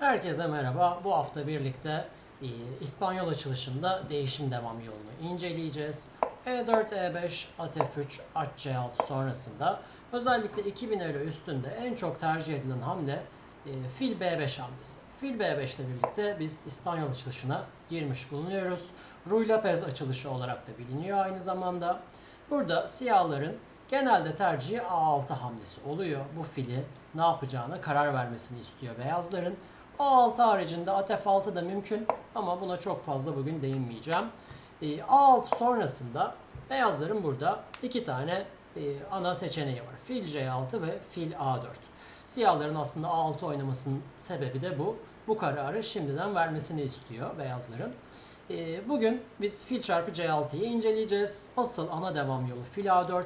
Herkese merhaba. Bu hafta birlikte e, İspanyol açılışında değişim devam yolunu inceleyeceğiz. E E4, E5, at F3, at C6 sonrasında özellikle 2000 euro üstünde en çok tercih edilen hamle e, fil B5 hamlesi. Fil B5 ile birlikte biz İspanyol açılışına girmiş bulunuyoruz. Ruy Lopez açılışı olarak da biliniyor aynı zamanda. Burada siyahların genelde tercihi A6 hamlesi oluyor. Bu fili ne yapacağına karar vermesini istiyor beyazların. A6 haricinde at F6 da mümkün ama buna çok fazla bugün değinmeyeceğim. Ee, A6 sonrasında beyazların burada iki tane e, ana seçeneği var. Fil C6 ve fil A4. Siyahların aslında A6 oynamasının sebebi de bu. Bu kararı şimdiden vermesini istiyor beyazların. Ee, Bugün biz fil çarpı C6'yı inceleyeceğiz. Asıl ana devam yolu fil A4.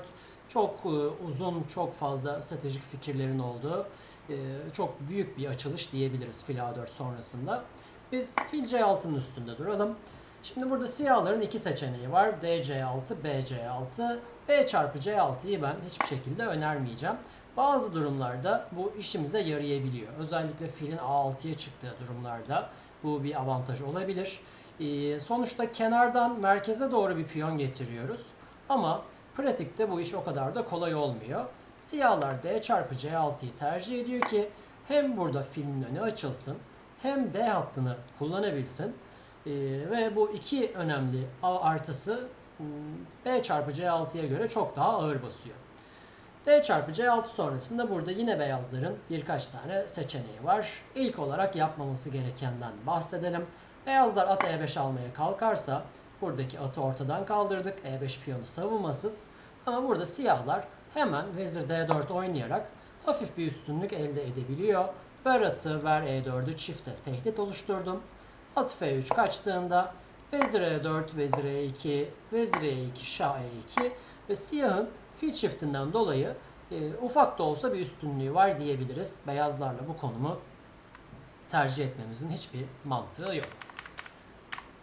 Çok e, uzun, çok fazla stratejik fikirlerin olduğu e, çok büyük bir açılış diyebiliriz fil A4 sonrasında. Biz fil C6'nın üstünde duralım. Şimdi burada siyahların iki seçeneği var. DC6, BC6. B çarpı C6'yı ben hiçbir şekilde önermeyeceğim. Bazı durumlarda bu işimize yarayabiliyor. Özellikle filin A6'ya çıktığı durumlarda bu bir avantaj olabilir. Ee, sonuçta kenardan merkeze doğru bir piyon getiriyoruz. Ama pratikte bu iş o kadar da kolay olmuyor. Siyahlar D çarpı C6'yı tercih ediyor ki hem burada filin önü açılsın hem D hattını kullanabilsin. Ee, ve bu iki önemli artısı hmm, B çarpı C6'ya göre çok daha ağır basıyor. D çarpı C6 sonrasında burada yine beyazların birkaç tane seçeneği var. İlk olarak yapmaması gerekenden bahsedelim. Beyazlar at E5 almaya kalkarsa buradaki atı ortadan kaldırdık. E5 piyonu savunmasız. Ama burada siyahlar hemen vezir D4 oynayarak hafif bir üstünlük elde edebiliyor. Ver atı, ver E4'ü çifte tehdit oluşturdum. At F3 kaçtığında vezir E4, vezir E2, vezir E2, şah E2 ve siyahın fil çiftinden dolayı e, ufak da olsa bir üstünlüğü var diyebiliriz. Beyazlarla bu konumu tercih etmemizin hiçbir mantığı yok.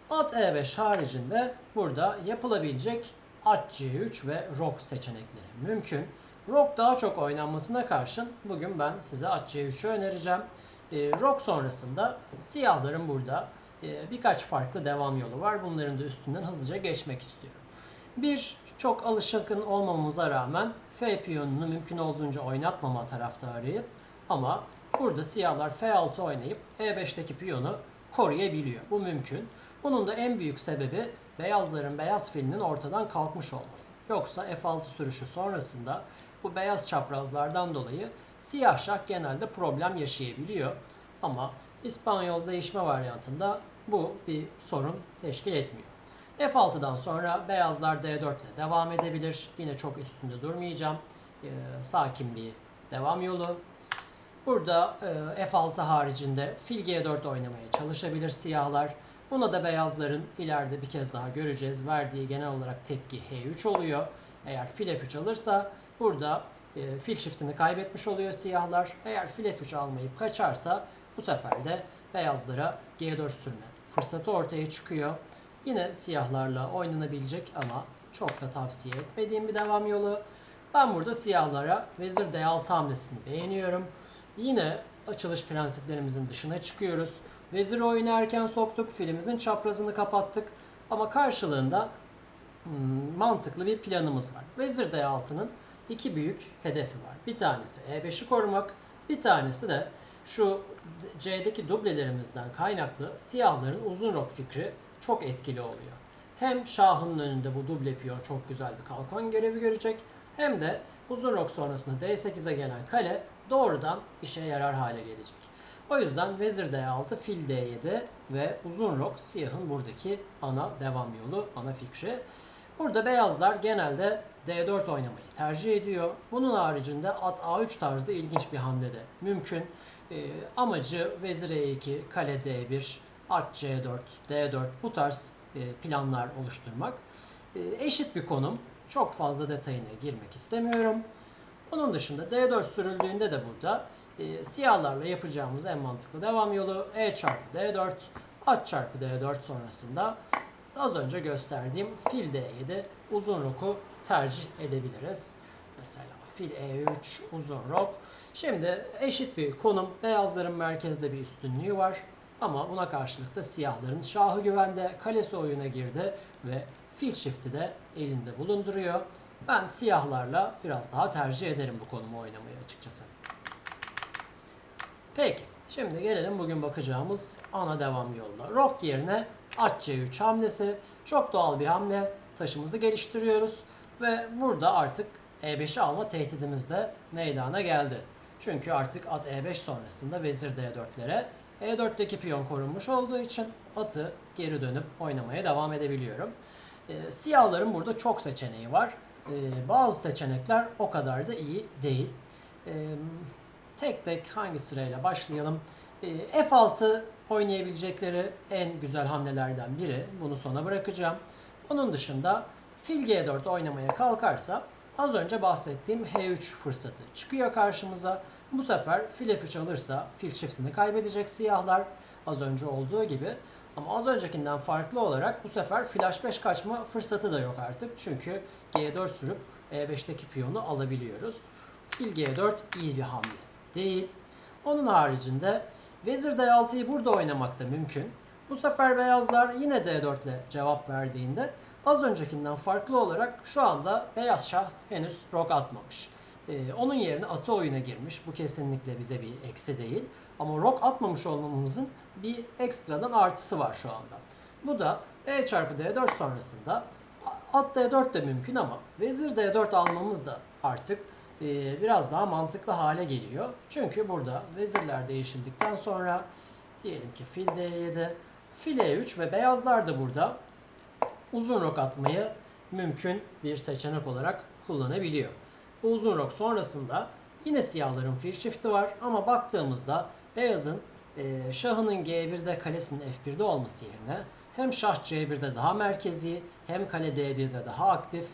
At E5 haricinde burada yapılabilecek at C3 ve rok seçenekleri mümkün. Rok daha çok oynanmasına karşın bugün ben size at C3'ü önereceğim. E, rok sonrasında siyahların burada e, birkaç farklı devam yolu var. Bunların da üstünden hızlıca geçmek istiyorum. Bir, çok alışkın olmamamıza rağmen F piyonunu mümkün olduğunca oynatmama taraftarıyım. Ama burada siyahlar F6 oynayıp E5'teki piyonu koruyabiliyor. Bu mümkün. Bunun da en büyük sebebi beyazların beyaz filinin ortadan kalkmış olması. Yoksa F6 sürüşü sonrasında bu beyaz çaprazlardan dolayı siyah şah genelde problem yaşayabiliyor. Ama İspanyol değişme varyantında bu bir sorun teşkil etmiyor. F6'dan sonra beyazlar D4 ile devam edebilir. Yine çok üstünde durmayacağım. Ee, sakin bir devam yolu. Burada e, F6 haricinde fil G4 oynamaya çalışabilir siyahlar. Buna da beyazların ileride bir kez daha göreceğiz. Verdiği genel olarak tepki H3 oluyor. Eğer fil F3 alırsa burada e, fil çiftini kaybetmiş oluyor siyahlar. Eğer fil F3 almayıp kaçarsa bu sefer de beyazlara G4 sürme fırsatı ortaya çıkıyor. Yine siyahlarla oynanabilecek ama çok da tavsiye etmediğim bir devam yolu. Ben burada siyahlara vezir D6 hamlesini beğeniyorum. Yine açılış prensiplerimizin dışına çıkıyoruz. Vezir oyunu soktuk, filimizin çaprazını kapattık. Ama karşılığında hmm, mantıklı bir planımız var. Vezir D6'nın iki büyük hedefi var. Bir tanesi E5'i korumak, bir tanesi de şu C'deki dublelerimizden kaynaklı siyahların uzun rok fikri çok etkili oluyor. Hem şahın önünde bu duble piyon çok güzel bir kalkan görevi görecek hem de uzun rok sonrasında D8'e gelen kale doğrudan işe yarar hale gelecek. O yüzden vezir D6, fil D7 ve uzun rok siyahın buradaki ana devam yolu, ana fikri. Burada beyazlar genelde D4 oynamayı tercih ediyor. Bunun haricinde at A3 tarzı ilginç bir hamle de mümkün. Ee, amacı vezir E2, kale D1, at C4, D4 bu tarz e, planlar oluşturmak. E, eşit bir konum. Çok fazla detayına girmek istemiyorum. Bunun dışında D4 sürüldüğünde de burada e, siyahlarla yapacağımız en mantıklı devam yolu E çarpı D4, at çarpı D4 sonrasında az önce gösterdiğim fil D7 uzun roku tercih edebiliriz. Mesela fil E3 uzun rok. Şimdi eşit bir konum. Beyazların merkezde bir üstünlüğü var. Ama buna karşılık da siyahların şahı güvende, kalesi oyuna girdi ve fil çifti de elinde bulunduruyor. Ben siyahlarla biraz daha tercih ederim bu konumu oynamayı açıkçası. Peki, şimdi gelelim bugün bakacağımız ana devam yoluna. Rock yerine at C3 hamlesi. Çok doğal bir hamle. Taşımızı geliştiriyoruz. Ve burada artık E5'i alma tehdidimiz de meydana geldi. Çünkü artık at E5 sonrasında vezir D4'lere E4'teki piyon korunmuş olduğu için atı geri dönüp oynamaya devam edebiliyorum. Ee, siyahların burada çok seçeneği var. Ee, bazı seçenekler o kadar da iyi değil. Ee, tek tek hangi sırayla başlayalım? Ee, F6 oynayabilecekleri en güzel hamlelerden biri. Bunu sona bırakacağım. Onun dışında fil G4 oynamaya kalkarsa az önce bahsettiğim H3 fırsatı çıkıyor karşımıza. Bu sefer fil F3 alırsa fil çiftini kaybedecek siyahlar az önce olduğu gibi. Ama az öncekinden farklı olarak bu sefer flash 5 kaçma fırsatı da yok artık. Çünkü G4 sürüp E5'teki piyonu alabiliyoruz. Fil G4 iyi bir hamle değil. Onun haricinde Vezir D6'yı burada oynamak da mümkün. Bu sefer beyazlar yine D4 ile cevap verdiğinde az öncekinden farklı olarak şu anda beyaz şah henüz rok atmamış. Ee, onun yerine atı oyuna girmiş. Bu kesinlikle bize bir eksi değil. Ama rok atmamış olmamızın bir ekstradan artısı var şu anda. Bu da E çarpı D4 sonrasında at D4 de mümkün ama vezir D4 almamız da artık e, biraz daha mantıklı hale geliyor. Çünkü burada vezirler değişildikten sonra diyelim ki fil D7, fil E3 ve beyazlar da burada uzun rok atmayı mümkün bir seçenek olarak kullanabiliyor. Bu uzun rok sonrasında yine siyahların fil çifti var ama baktığımızda beyazın e, şahının G1'de kalesinin F1'de olması yerine hem şah C1'de daha merkezi hem kale D1'de daha aktif.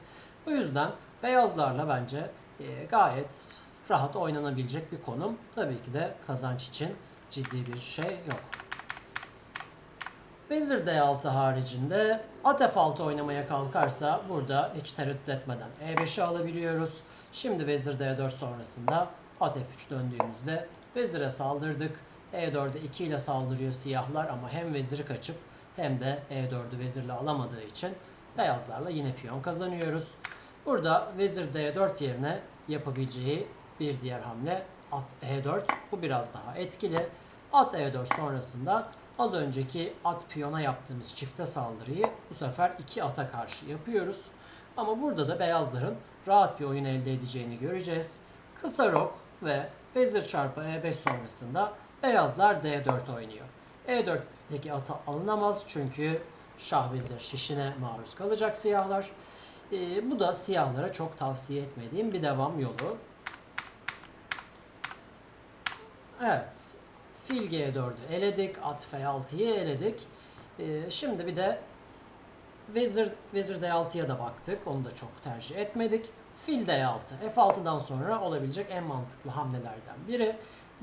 Bu yüzden beyazlarla bence e, gayet rahat oynanabilecek bir konum. Tabii ki de kazanç için ciddi bir şey yok. Vezir D6 haricinde at F6 oynamaya kalkarsa burada hiç tereddüt etmeden E5'i alabiliyoruz. Şimdi vezir D4 sonrasında at F3 döndüğümüzde vezire saldırdık. E4'e 2 ile saldırıyor siyahlar ama hem veziri kaçıp hem de E4'ü vezirle alamadığı için beyazlarla yine piyon kazanıyoruz. Burada vezir D4 yerine yapabileceği bir diğer hamle at E4. Bu biraz daha etkili. At E4 sonrasında az önceki at piyona yaptığımız çifte saldırıyı bu sefer iki ata karşı yapıyoruz. Ama burada da beyazların rahat bir oyun elde edeceğini göreceğiz. Kısa rok ve vezir çarpı E5 sonrasında beyazlar D4 oynuyor. E4'teki ata alınamaz çünkü şah vezir şişine maruz kalacak siyahlar. Ee, bu da siyahlara çok tavsiye etmediğim bir devam yolu. Evet. Fil G4'ü eledik. At F6'yı eledik. Ee, şimdi bir de Vezir, Vezir D6'ya da baktık. Onu da çok tercih etmedik. Fil D6. F6'dan sonra olabilecek en mantıklı hamlelerden biri.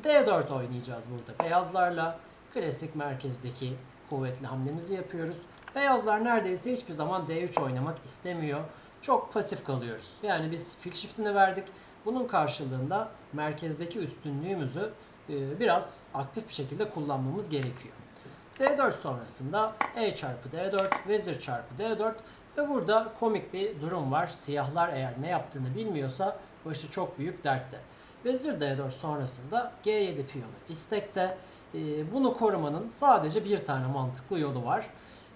D4 oynayacağız burada beyazlarla. Klasik merkezdeki kuvvetli hamlemizi yapıyoruz. Beyazlar neredeyse hiçbir zaman D3 oynamak istemiyor. Çok pasif kalıyoruz. Yani biz fil çiftini verdik. Bunun karşılığında merkezdeki üstünlüğümüzü e, biraz aktif bir şekilde kullanmamız gerekiyor. D4 sonrasında E çarpı D4, vezir çarpı D4 ve burada komik bir durum var. Siyahlar eğer ne yaptığını bilmiyorsa başı çok büyük dertte. Vezir D4 sonrasında G7 piyonu istekte. E, bunu korumanın sadece bir tane mantıklı yolu var.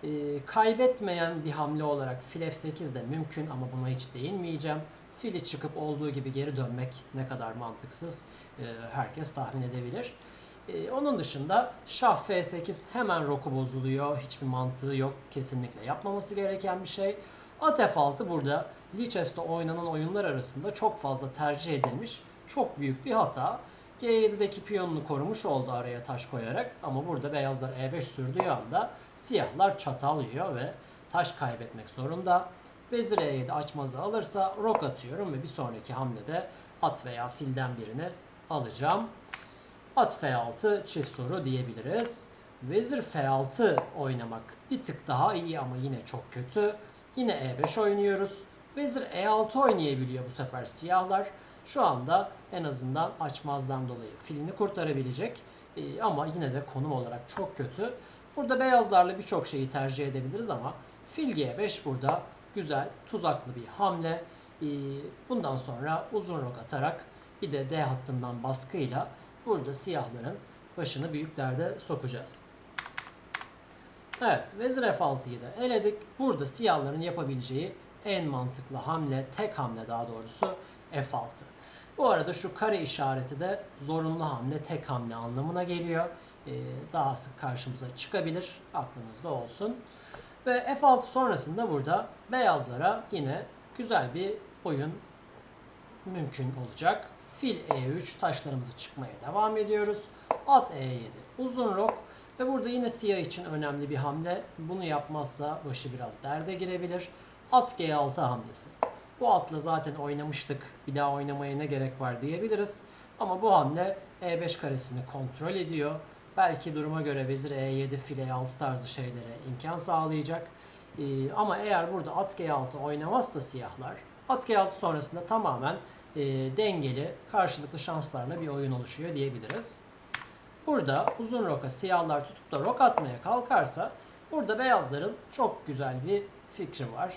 E, kaybetmeyen bir hamle olarak fil F8 de mümkün ama buna hiç değinmeyeceğim. Fili çıkıp olduğu gibi geri dönmek ne kadar mantıksız e, herkes tahmin edebilir. E, onun dışında şah F8 hemen roku bozuluyor. Hiçbir mantığı yok. Kesinlikle yapmaması gereken bir şey. At F6 burada Lichess'te oynanan oyunlar arasında çok fazla tercih edilmiş. Çok büyük bir hata. G7'deki piyonunu korumuş oldu araya taş koyarak ama burada beyazlar E5 sürdüğü anda siyahlar çatal yiyor ve taş kaybetmek zorunda. Vezir E7 açmazı alırsa rok atıyorum ve bir sonraki hamlede at veya filden birini alacağım. At F6 çift soru diyebiliriz. Vezir F6 oynamak bir tık daha iyi ama yine çok kötü. Yine E5 oynuyoruz. Vezir E6 oynayabiliyor bu sefer siyahlar. Şu anda en azından açmazdan dolayı filini kurtarabilecek. Ee, ama yine de konum olarak çok kötü. Burada beyazlarla birçok şeyi tercih edebiliriz ama fil G5 burada güzel, tuzaklı bir hamle. Ee, bundan sonra uzun rok atarak bir de D hattından baskıyla burada siyahların başını büyük derde sokacağız. Evet, Vezir F6'yı da eledik. Burada siyahların yapabileceği en mantıklı hamle, tek hamle daha doğrusu F6. Bu arada şu kare işareti de zorunlu hamle, tek hamle anlamına geliyor. Ee, daha sık karşımıza çıkabilir. Aklınızda olsun. Ve F6 sonrasında burada beyazlara yine güzel bir oyun mümkün olacak. Fil E3 taşlarımızı çıkmaya devam ediyoruz. At E7 uzun rok ve burada yine siyah için önemli bir hamle. Bunu yapmazsa başı biraz derde girebilir. At G6 hamlesi. Bu atla zaten oynamıştık. Bir daha oynamaya ne gerek var diyebiliriz. Ama bu hamle E5 karesini kontrol ediyor. Belki duruma göre vezir E7, fil E6 tarzı şeylere imkan sağlayacak. Ee, ama eğer burada at G6 oynamazsa siyahlar, at G6 sonrasında tamamen e, dengeli, karşılıklı şanslarla bir oyun oluşuyor diyebiliriz. Burada uzun roka siyahlar tutup da rok atmaya kalkarsa burada beyazların çok güzel bir fikri var.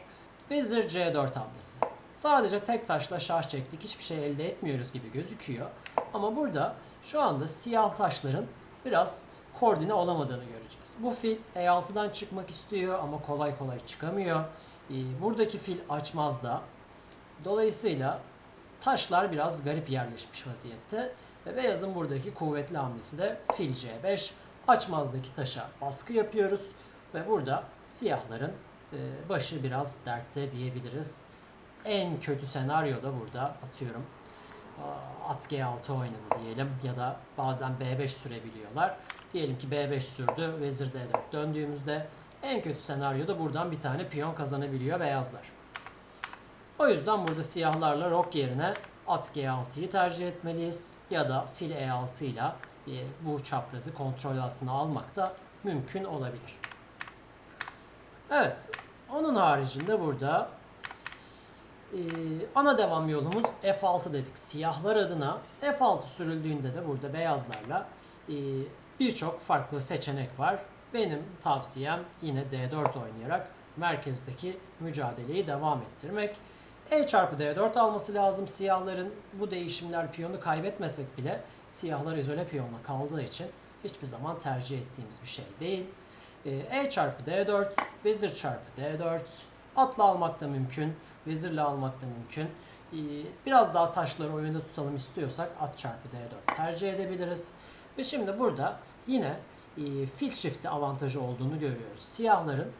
Vezir C4 hamlesi. Sadece tek taşla şah çektik. Hiçbir şey elde etmiyoruz gibi gözüküyor. Ama burada şu anda siyah taşların biraz koordine olamadığını göreceğiz. Bu fil E6'dan çıkmak istiyor ama kolay kolay çıkamıyor. Ee, Buradaki fil açmazda. Dolayısıyla taşlar biraz garip yerleşmiş vaziyette. Ve beyazın buradaki kuvvetli hamlesi de fil C5. Açmazdaki taşa baskı yapıyoruz. Ve burada siyahların e, başı biraz dertte diyebiliriz. En kötü senaryo da burada atıyorum at G6 oynadı diyelim ya da bazen B5 sürebiliyorlar. Diyelim ki B5 sürdü, vezir D4 döndüğümüzde en kötü senaryoda buradan bir tane piyon kazanabiliyor beyazlar. O yüzden burada siyahlarla rok yerine at G6'yı tercih etmeliyiz ya da fil E6 ile e, bu çaprazı kontrol altına almak da mümkün olabilir. Evet, onun haricinde burada e, ana devam yolumuz F6 dedik. Siyahlar adına F6 sürüldüğünde de burada beyazlarla e, birçok farklı seçenek var. Benim tavsiyem yine D4 oynayarak merkezdeki mücadeleyi devam ettirmek. E çarpı D4 alması lazım siyahların. Bu değişimler piyonu kaybetmesek bile siyahlar izole piyonla kaldığı için hiçbir zaman tercih ettiğimiz bir şey değil. E çarpı D4, vezir çarpı D4, atla almak da mümkün, vezirle almak da mümkün. E, Biraz daha taşları oyunda tutalım istiyorsak at çarpı D4 tercih edebiliriz. Ve şimdi burada yine e, fil çifti avantajı olduğunu görüyoruz. Siyahların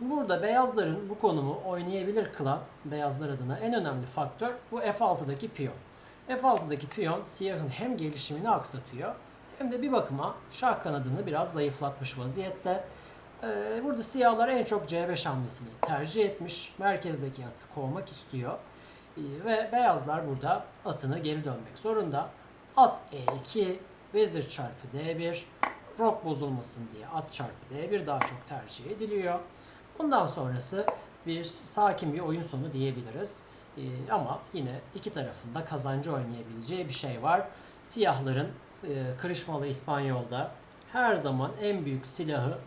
Burada beyazların bu konumu oynayabilir kılan beyazlar adına en önemli faktör bu F6'daki piyon. F6'daki piyon siyahın hem gelişimini aksatıyor hem de bir bakıma şah kanadını biraz zayıflatmış vaziyette. Ee, burada siyahlar en çok C5 hamlesini tercih etmiş. Merkezdeki atı kovmak istiyor. Ve beyazlar burada atını geri dönmek zorunda. At E2, vezir çarpı D1, rok bozulmasın diye at çarpı D1 daha çok tercih ediliyor. Bundan sonrası bir sakin bir oyun sonu diyebiliriz. Ee, ama yine iki tarafında kazancı oynayabileceği bir şey var. Siyahların e, kırışmalı İspanyol'da her zaman en büyük silahı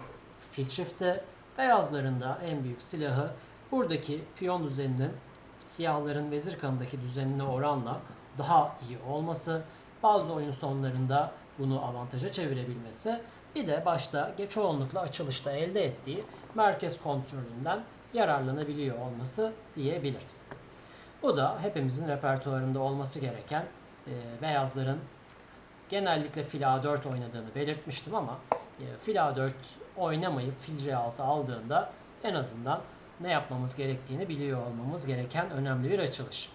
fil çifte. Beyazların da en büyük silahı buradaki piyon düzeninin siyahların vezir kanındaki düzenine oranla daha iyi olması. Bazı oyun sonlarında bunu avantaja çevirebilmesi. Bir de başta geç çoğunlukla açılışta elde ettiği merkez kontrolünden yararlanabiliyor olması diyebiliriz. Bu da hepimizin repertuarında olması gereken e, beyazların genellikle fil A4 oynadığını belirtmiştim ama fil A4 oynamayıp fil C6 aldığında en azından ne yapmamız gerektiğini biliyor olmamız gereken önemli bir açılış.